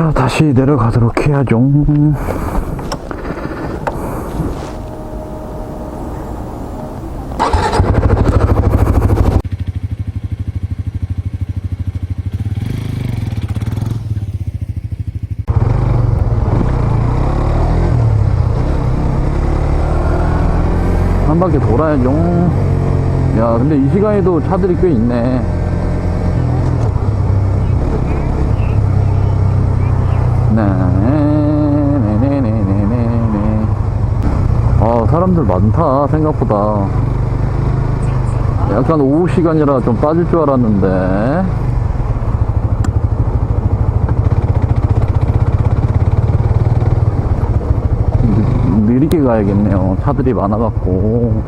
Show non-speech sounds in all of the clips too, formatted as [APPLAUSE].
자, 다시 내려가도록 해야죠. 한 바퀴 돌아야죠. 야, 근데 이 시간에도 차들이 꽤 있네. 네네네네네네. 아, 사람들 많다, 생각보다. 약간 오후 시간이라 좀 빠질 줄 알았는데. 느- 느리게 가야겠네요. 차들이 많아갖고.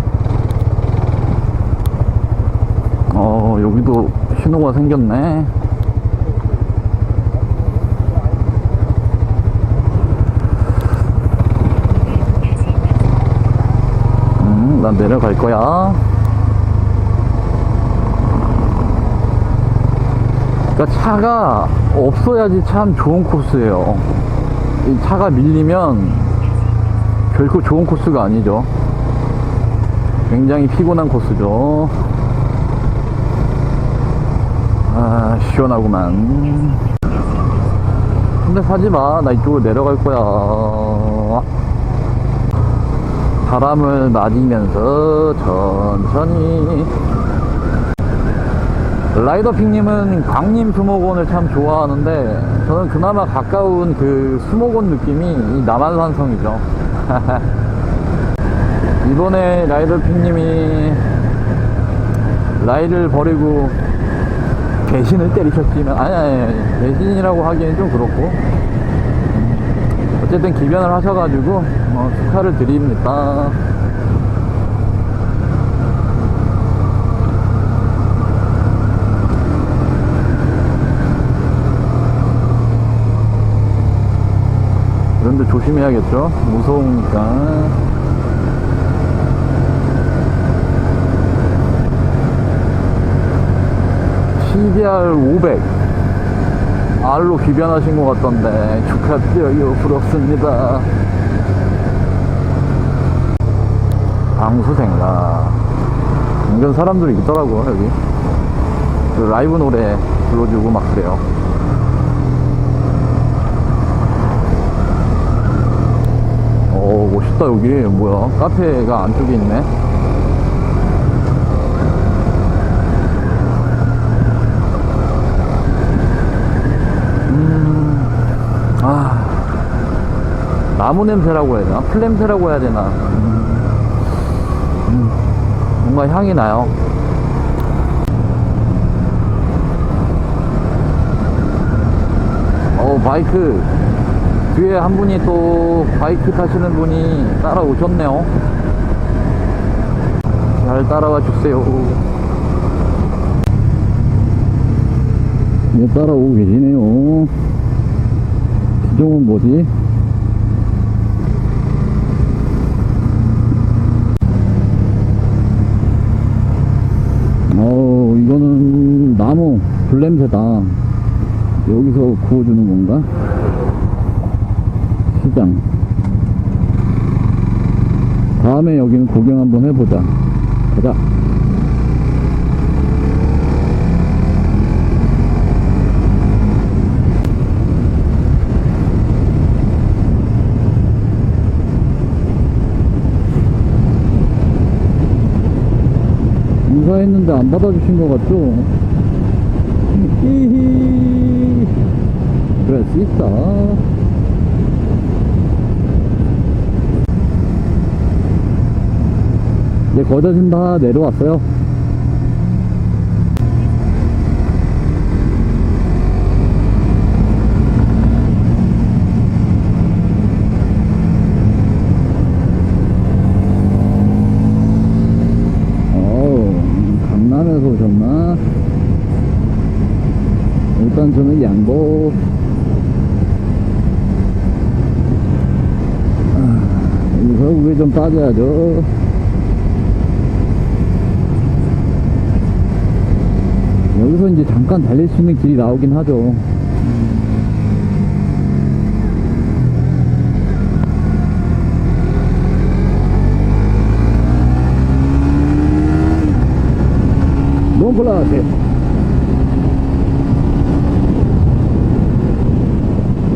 어, 여기도 신호가 생겼네. 음, 난 내려갈 거야. 그러니까 차가 없어야지 참 좋은 코스예요. 이 차가 밀리면 결코 좋은 코스가 아니죠. 굉장히 피곤한 코스죠. 아, 시원하구만. 근데 사지 마. 나 이쪽으로 내려갈 거야. 바람을 맞으면서 천천히. 라이더핑님은 광림 수목원을 참 좋아하는데 저는 그나마 가까운 그 수목원 느낌이 이 남한산성이죠. [LAUGHS] 이번에 라이더핑님이 라이를 버리고 배신을 때리셨지만 아니 아니, 아니 배신이라고 하기엔 좀 그렇고 어쨌든 기변을 하셔가지고 어, 축하를 드립니다. 그런데 조심해야겠죠? 무서우니까. CBR 500 R로 귀변하신 것 같던데 축하드려요 부럽습니다 방수생가 은근 사람들이 있더라고 여기. 그 라이브 노래 불러주고 막 그래요. 오 멋있다 여기. 뭐야? 카페가 안쪽에 있네. 아. 나무 냄새라고 해야 되나? 풀 냄새라고 해야 되나? 음, 음, 뭔가 향이 나요. 어 바이크. 뒤에 한 분이 또 바이크 타시는 분이 따라오셨네요. 잘 따라와 주세요. 네, 따라오고 계시네요? 기종은 뭐지? 어, 이거는 나무 불냄새다. 여기서 구워주는 건가? 시장. 다음에 여기는 구경 한번 해보자. 가자. 인사했는데 안 받아주신 것 같죠? 히히. 그럴 수 있어 이제 거저 지금 다 내려왔어요 어우, 강남에서 일단 저는 양복. 아, 여기서 우회 좀 빠져야죠. 여기서 이제 잠깐 달릴 수 있는 길이 나오긴 하죠. 롱클라스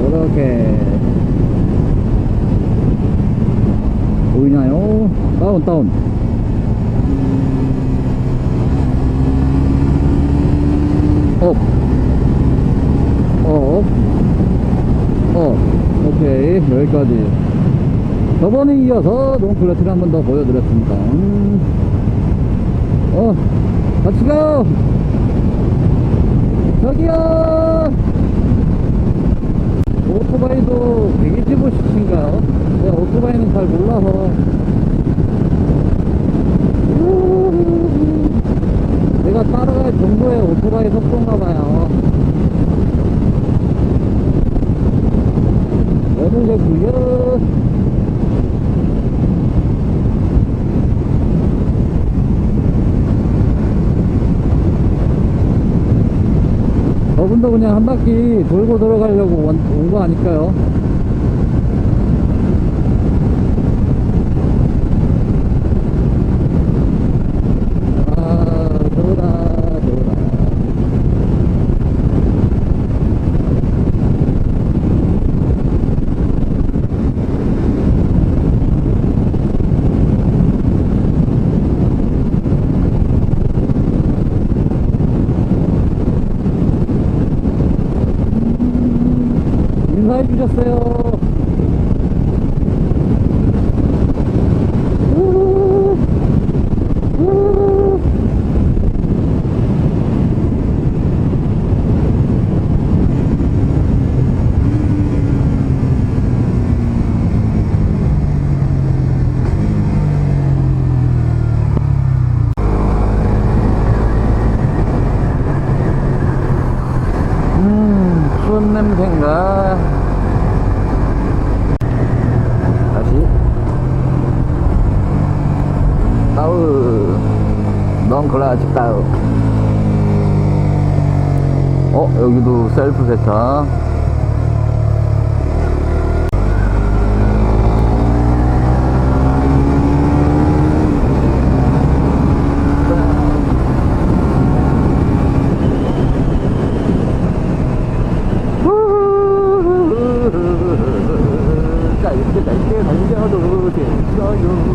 이렇게 보이나요? 다운 다운 업 업, 업, 오케이, 여기까지. 저번에 이어서 롱클래트를 한 번 더 보여드렸습니다. 음. 어, 같이 가! 저기요! 오토바이도 125cc인가요? 제가 오토바이는 잘 몰라서. 내가 따라갈 정도의 오토바이 속도인가봐요. 여보세요. 저 분도 그냥 한 바퀴 돌고 들어가려고 온 거 아닐까요? 아, 돌아, 돌아. 인사해 주셨어요. 우후. 우후. 음, 추운 냄새인가? 다시. 다우. 넌 클라직 다우. 어, 여기도 셀프 세차. 짧게 짧게 달려도 됐어요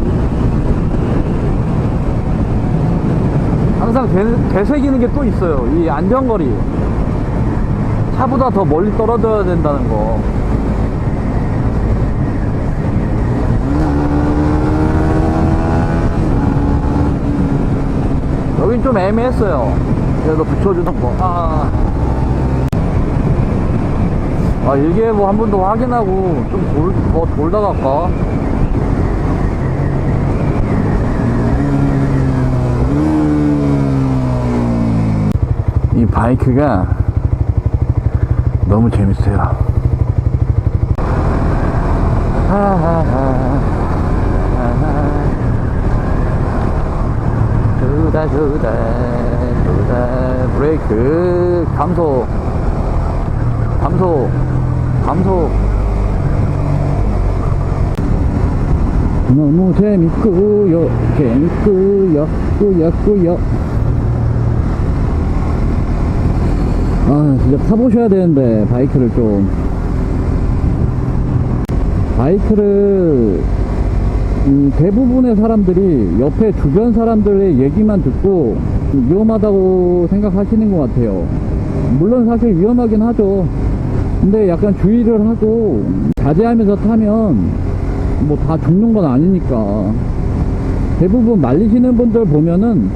항상 되, 되새기는 게 또 있어요. 이 안전거리. 차보다 더 멀리 떨어져야 된다는 거. 여긴 좀 애매했어요. 그래도 붙여주는 거. 아. 아 이게 뭐 한 번 더 확인하고 좀 돌, 더 돌다 갈까? 이 바이크가 너무 재밌어요. 두다 두다 두다. 브레이크. 감소. 감소. 감소. 너무 재밌고요. 재밌고요. 꾸요 아 진짜 타보셔야 되는데 바이크를 좀. 바이크를 음, 대부분의 사람들이 옆에 주변 사람들의 얘기만 듣고 위험하다고 생각하시는 것 같아요. 물론 사실 위험하긴 하죠. 근데 약간 주의를 하고 자제하면서 타면 뭐 다 죽는 건 아니니까. 대부분 말리시는 분들 보면은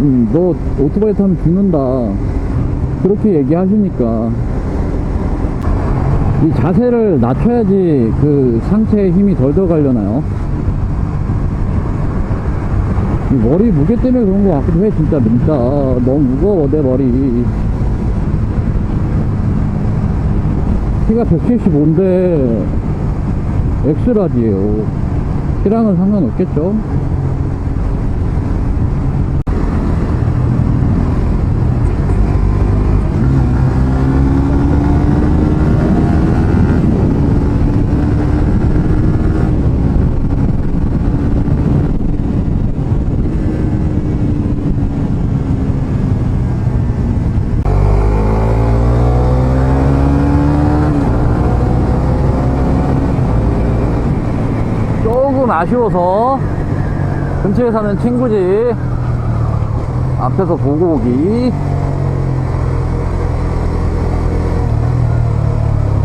음, 너 오토바이 타면 죽는다 그렇게 얘기하시니까 이 자세를 낮춰야지 그 상체에 힘이 덜 들어가려나요? 이 머리 무게 때문에 그런 거 같기도 해 진짜. 진짜 너무 무거워 내 머리. 키가 175인데 엑스라지예요. 키랑은 상관없겠죠 조금 아쉬워서 근처에 사는 친구지 앞에서 보고 오기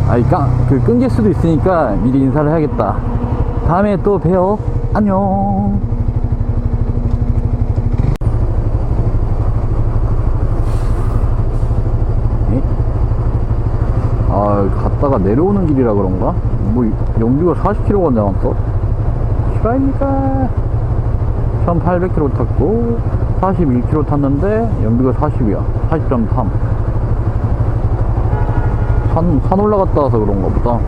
아이 까, 그 끊길 수도 있으니까 미리 인사를 해야겠다 다음에 또 봬요 안녕 에? 아 갔다가 내려오는 길이라 그런가? 뭐 연비가 40km가 나왔어? 실화입니까? 1800km 탔고 41km 탔는데 연비가 40이야. 40.3 산, 산 올라갔다 와서 그런가 보다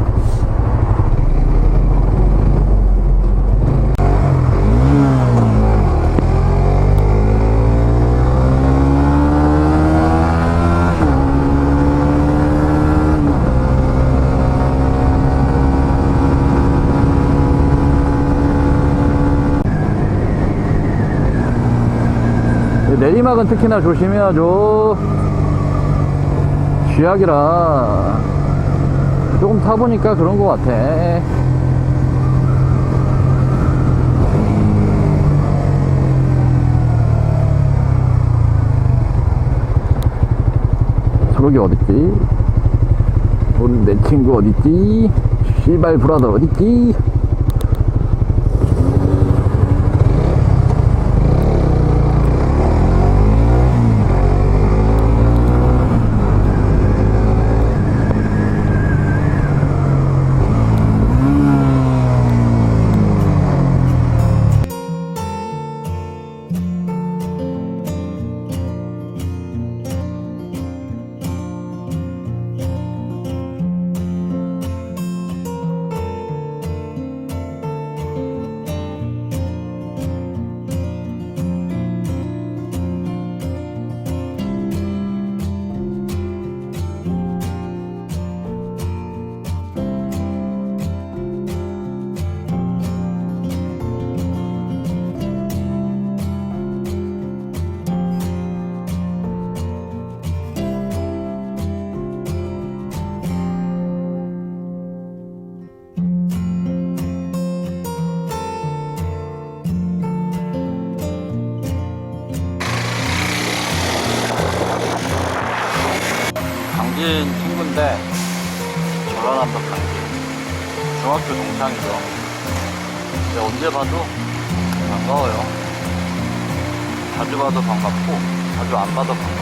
내리막은 특히나 조심해야죠 쥐약이라 조금 타보니까 그런 것 같아 저기 어딨지? 오늘 내 친구 어딨지? 씨발 브라더 어딨지? 중학교 동창이죠. 근데 언제 봐도 반가워요. 자주 봐도 반갑고 자주 안 봐도 반갑고